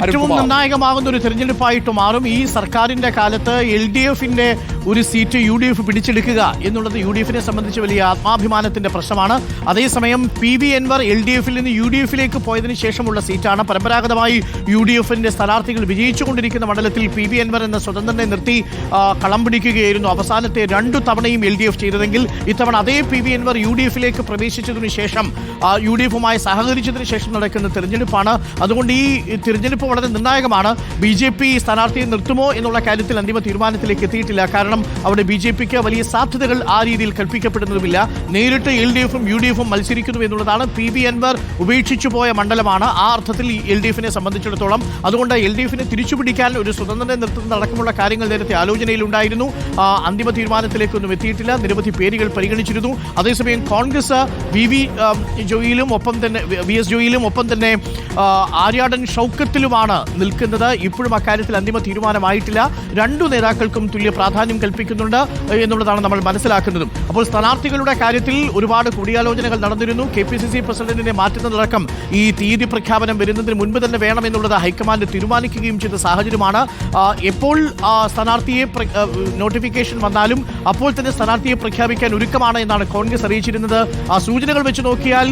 ഏറ്റവും. നിർണായകമാകുന്ന ഒരു തെരഞ്ഞെടുപ്പായിട്ട് മാറും. ഈ സർക്കാരിന്റെ കാലത്ത് എൽ ഡി എഫിന്റെ ഒരു സീറ്റ് യു ഡി എഫ് പിടിച്ചെടുക്കുക എന്നുള്ളത് യു ഡി എഫിനെ സംബന്ധിച്ച് വലിയ ആത്മാഭിമാനത്തിന്റെ പ്രശ്നമാണ്. അതേസമയം P V Anvar L D എഫിൽ നിന്ന് യു ഡി എഫിലേക്ക് പോയതിനു ശേഷമുള്ള സീറ്റാണ്. പരമ്പരാഗതമായി യു ഡി എഫിന്റെ സ്ഥാനാർത്ഥികൾ വിജയിച്ചുകൊണ്ടിരിക്കുന്ന മണ്ഡലത്തിൽ പി വി എൻവർ എന്ന സ്വതന്ത്രനെ നിർത്തി കളം പിടിക്കുകയായിരുന്നു. അവസാനത്തെ രണ്ടു തവണയും എൽ ഡി എഫ് ചെയ്തതെങ്കിൽ ഇത്തവണ അതേ P V Anvar U D എഫിലേക്ക് പ്രവേശിച്ചതിനു ശേഷം യു ഡി എഫുമായി സഹകരിച്ചതിന് ശേഷം നടക്കുന്ന തെരഞ്ഞെടുപ്പാണ്. അതുകൊണ്ട് ഈ തെരഞ്ഞെടുപ്പ് വളരെ നിർണായകമാണ്. ബി ജെ പി സ്ഥാനാർത്ഥിയെ നിർത്തുമോ എന്നുള്ള കാര്യത്തിൽ അന്തിമ തീരുമാനത്തിലേക്ക് എത്തിയിട്ടില്ല. കാരണം അവിടെ ബി ജെ പിക്ക് വലിയ സാധ്യതകൾ ആ രീതിയിൽ കൽപ്പിക്കപ്പെടുന്നതുമില്ല. നേരിട്ട് എൽ ഡി എഫും യു ഡി എഫും മത്സരിക്കുന്നു എന്നുള്ളതാണ് പി ബി അൻവർ ഉപേക്ഷിച്ചു പോയ മണ്ഡലമാണ് ആ അർത്ഥത്തിൽ എൽ ഡി എഫിനെ സംബന്ധിച്ചിടത്തോളം. അതുകൊണ്ട് എൽ ഡി എഫിനെ തിരിച്ചുപിടിക്കാൻ ഒരു സ്വതന്ത്രനെ നിർത്തുന്നതടക്കമുള്ള കാര്യങ്ങൾ നേരത്തെ ആലോചനയിലുണ്ടായിരുന്നു. അന്തിമ തീരുമാനത്തിലേക്കൊന്നും എത്തിയിട്ടില്ല. നിരവധി പേരുകൾ പരിഗണിച്ചിരുന്നു. അതേസമയം കോൺഗ്രസ് വി വി ജോയിലും ഒപ്പം തന്നെ വി എസ് ജോയിലും ഒപ്പം തന്നെ ആര്യാടൻ ആര്യാടൻ ഷൗക്കത്തിലുമാണ് നിൽക്കുന്നത്. ഇപ്പോഴും അക്കാര്യത്തിൽ അന്തിമ തീരുമാനമായിട്ടില്ല. രണ്ടു നേതാക്കൾക്കും തുല്യ പ്രാധാന്യം കൽപ്പിക്കുന്നുണ്ട് എന്നുള്ളതാണ് നമ്മൾ മനസ്സിലാക്കുന്നതും. അപ്പോൾ സ്ഥാനാർത്ഥികളുടെ കാര്യത്തിൽ ഒരുപാട് കൂടിയാലോചനകൾ നടന്നിരുന്നു. കെ പി സി സി പ്രസിഡന്റിനെ മാറ്റുന്നതടക്കം ഈ തീയതി പ്രഖ്യാപനം വരുന്നതിന് മുൻപ് തന്നെ വേണമെന്നുള്ളത് ഹൈക്കമാൻഡ് തീരുമാനിക്കുകയും ചെയ്ത സാഹചര്യമാണ്. എപ്പോൾ സ്ഥാനാർത്ഥിയെ നോട്ടിഫിക്കേഷൻ വന്നാലും അപ്പോൾ തന്നെ സ്ഥാനാർത്ഥിയെ പ്രഖ്യാപിക്കാൻ ഒരുക്കമാണ് എന്നാണ് കോൺഗ്രസ് അറിയിച്ചിരുന്നത്. സൂചനകൾ വെച്ച് നോക്കിയാൽ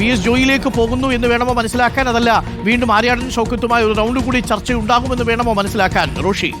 വി എസ് ജോയിലേക്ക് പോകുന്നു എന്ന് വേണമോ മനസ്സിലാക്കാൻ അതല്ല. വീണ്ടും ആര്യാടൻ ഷൗക്കത്തുമായി ഒരു റൗണ്ട് കൂടി ചർച്ച ഉണ്ടാകുമെന്ന് വേണമോ മനസ്സിലാക്കാൻ. റോഷി.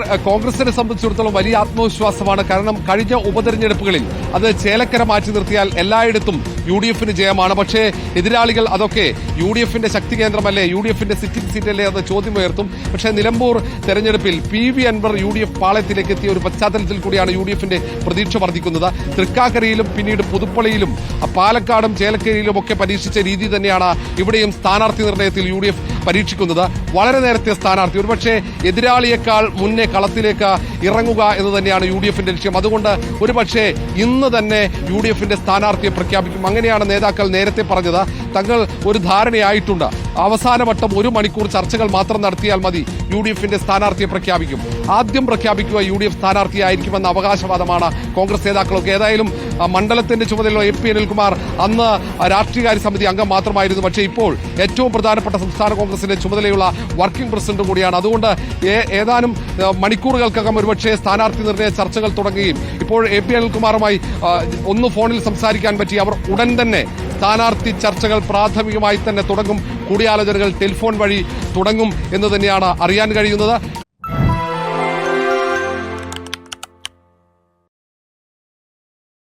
അഹ് കോൺഗ്രസിനെ സംബന്ധിച്ചിടത്തോളം വലിയ ആത്മവിശ്വാസമാണ്. കാരണം കഴിഞ്ഞ ഉപതെരഞ്ഞെടുപ്പുകളിൽ അത് ചേലക്കര മാറ്റി നിർത്തിയാൽ എല്ലായിടത്തും യു ഡി എഫിന് ജയമാണ്. പക്ഷേ എതിരാളികൾ അതൊക്കെ യു ഡി എഫിന്റെ ശക്തി കേന്ദ്രമല്ലേ? യു ഡി എഫിന്റെ സിറ്റിംഗ് സീറ്റല്ലേ എന്ന ചോദ്യം ഉയർത്തും. പക്ഷേ നിലമ്പൂർ തെരഞ്ഞെടുപ്പിൽ P V Anvar U D F പാളയത്തിലേക്ക് എത്തിയ ഒരു പശ്ചാത്തലത്തിൽ കൂടിയാണ് യു ഡി എഫിന്റെ പ്രതീക്ഷ വർദ്ധിക്കുന്നത്. തൃക്കാക്കരയിലും പിന്നീട് പുതുപ്പള്ളിയിലും പാലക്കാടും ചേലക്കരയിലും ഒക്കെ പരീക്ഷിച്ച രീതി തന്നെയാണ് ഇവിടെയും സ്ഥാനാർത്ഥി നിർണയത്തിൽ യു ഡി എഫ് പരീക്ഷിക്കുന്നത്. വളരെ നേരത്തെ സ്ഥാനാർത്ഥി. ഒരുപക്ഷെ എതിരാളിയേക്കാൾ മുന്നേ കളത്തിലേക്ക് ഇറങ്ങുക എന്ന് തന്നെയാണ് യു ഡി എഫിന്റെ ലക്ഷ്യം. അതുകൊണ്ട് ഒരുപക്ഷെ ഇന്ന് തന്നെ യു ഡി എഫിന്റെ സ്ഥാനാർത്ഥിയെ പ്രഖ്യാപിക്കും. അങ്ങനെയാണ് നേതാക്കൾ നേരത്തെ പറഞ്ഞത്. തങ്ങൾ ഒരു ധാരണയായിട്ടുണ്ട്. അവസാനവട്ടം ഒരു മണിക്കൂർ ചർച്ചകൾ മാത്രം നടത്തിയാൽ മതി. യു ഡി എഫിന്റെ സ്ഥാനാർത്ഥിയെ പ്രഖ്യാപിക്കും. ആദ്യം പ്രഖ്യാപിക്കുക യു ഡി എഫ് സ്ഥാനാർത്ഥിയായിരിക്കുമെന്ന അവകാശവാദമാണ് കോൺഗ്രസ് നേതാക്കളൊക്കെ. ഏതായാലും മണ്ഡലത്തിന്റെ ചുമതലയുള്ള എ പി അനിൽകുമാർ അന്ന് രാഷ്ട്രീയകാര്യ സമിതി അംഗം മാത്രമായിരുന്നു. പക്ഷേ ഇപ്പോൾ ഏറ്റവും പ്രധാനപ്പെട്ട സംസ്ഥാന കോൺഗ്രസിന്റെ ചുമതലയുള്ള വർക്കിംഗ് പ്രസിഡന്റ് കൂടിയാണ്. അതുകൊണ്ട് ഏതാനും മണിക്കൂറുകൾക്കകം ഒരുപക്ഷെ സ്ഥാനാർത്ഥി നിർണയ ചർച്ചകൾ തുടങ്ങുകയും ഇപ്പോൾ എ പി അനിൽകുമാറുമായി ഒന്ന് ഫോണിൽ സംസാരിക്കാൻ പറ്റി. അവർ ഉടൻ തന്നെ സ്ഥാനാർത്ഥി ചർച്ചകൾ പ്രാഥമികമായി തന്നെ തുടങ്ങും. കൂടിയാലോചനകൾ ടെലിഫോൺ വഴി തുടങ്ങും എന്ന് തന്നെയാണ് അറിയാൻ കഴിയുന്നത്.